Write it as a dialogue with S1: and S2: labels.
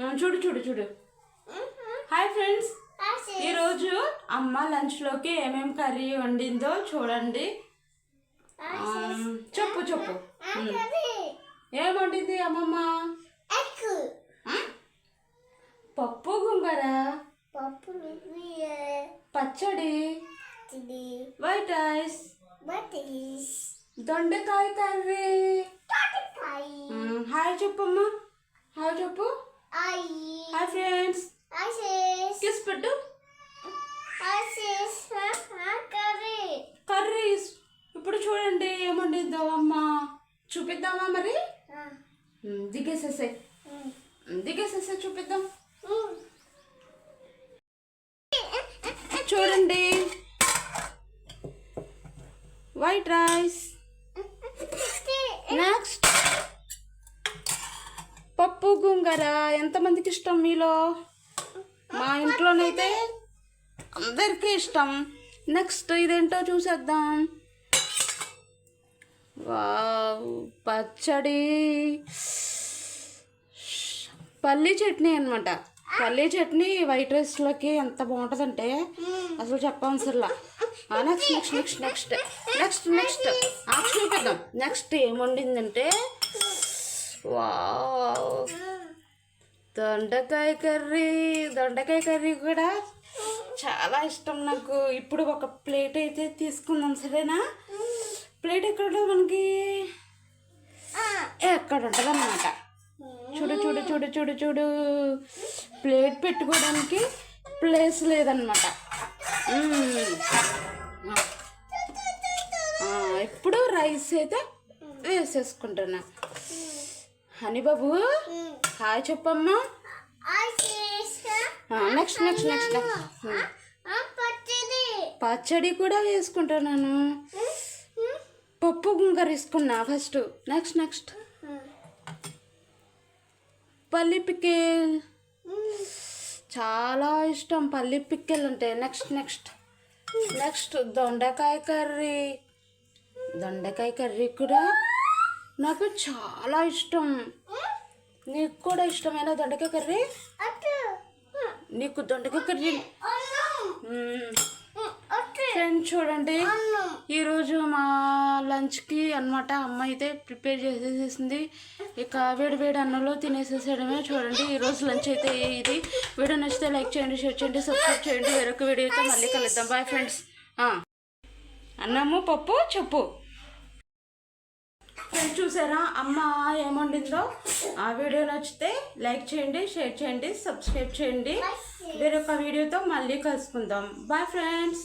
S1: చూడు చూడు చూడు. Hi friends. ఈరోజు అమ్మ లంచ్లోకి ఏమేం కర్రీ వండిందో చూడండి. చెప్పు చెప్పు. ఏం వండింది అమ్మమ్మ? పప్పు గుంగర. పచ్చడి. వైట్ రైస్ దొండకాయ కర్రీ. హాయ్ చెప్పమ్మా. హాయ్ ఫ్రెండ్స్ కిస్ పెట్టు. కర్రీస్ ఇప్పుడు చూడండి ఏమండిద్దో అమ్మ చూపిద్దామా మరి? దిగేసేసే. దిగేసేసే చూపిద్దాం. చూడండి. వైట్ రైస్ నెక్స్ట్ పప్పు గుంగర ఎంతమందికి ఇష్టం మీలో? మా ఇంట్లోనైతే అందరికీ ఇష్టం. నెక్స్ట్ ఇదేంటో చూసేద్దాం. వావ్ పచ్చడి. పల్లీ చట్నీ అనమాట పల్లీ చట్నీ వైట్ రైస్లోకి ఎంత బాగుంటుందంటే అసలు చెప్పవసరలా next next next next next next చూపిద్దాం. నెక్స్ట్ ఏం వండిందంటే వావ్. దొండకాయ కర్రీ దొండకాయ కర్రీ కూడా చాలా ఇష్టం నాకు. ఇప్పుడు ఒక ప్లేట్ అయితే తీసుకుందాం సరేనా? ప్లేట్ ఎక్కడ మనకి? ఎక్కడ ఉంటుంది అన్నమాట. చూడు చూడు చూడు చూడు చూడు. ప్లేట్ పెట్టుకోవడానికి ప్లేస్ లేదనమాట ఎప్పుడు ఇప్పుడు రైస్ అయితే వేసేసుకుంటున్నా. హనీ బాబు? హాయ్ చెప్పమ్మా. నెక్స్ట్ నెక్స్ట్ నెక్స్ట్ నెక్స్ట్
S2: పచ్చడి.
S1: కూడా వేసుకుంటున్నాను పప్పు గుంకర వేసుకున్నా ఫస్ట్ నెక్స్ట్ నెక్స్ట్ పల్లి పిక్కిల్. చాలా ఇష్టం పల్లి పిక్కిల్ అంటే. నెక్స్ట్ నెక్స్ట్ నెక్స్ట్ దొండకాయ కర్రీ. దొండకాయ కర్రీ కూడా నాకు చాలా ఇష్టం. నీకు కూడా ఇష్టమైన దొండకాయ కర్రీ? నీకు దొండకాయ కర్రీ? ఫ్రెండ్స్ చూడండి. ఈరోజు మా లంచ్కి అన్నమాట అమ్మ అయితే ప్రిపేర్ చేసేసేసింది ఇక వేడి వేడి అన్నంలో తినేసేసేయడమే చూడండి. ఈరోజు లంచ్ అయితే ఇది? వీడియో నచ్చితే లైక్ చేయండి షేర్ చేయండి సబ్స్క్రైబ్ చేయండి. వేరొక వీడియోతో మళ్ళీ కలుద్దాం. Bye friends. అన్నము పప్పు చెప్పు. చూసారా? అమ్మ ఏమండిందో? ఆ వీడియో నచ్చితే లైక్ చేయండి షేర్ చేయండి సబ్స్క్రైబ్ చేయండి. వేరొక వీడియోతో మళ్ళీ కలుసుకుందాం. Bye friends.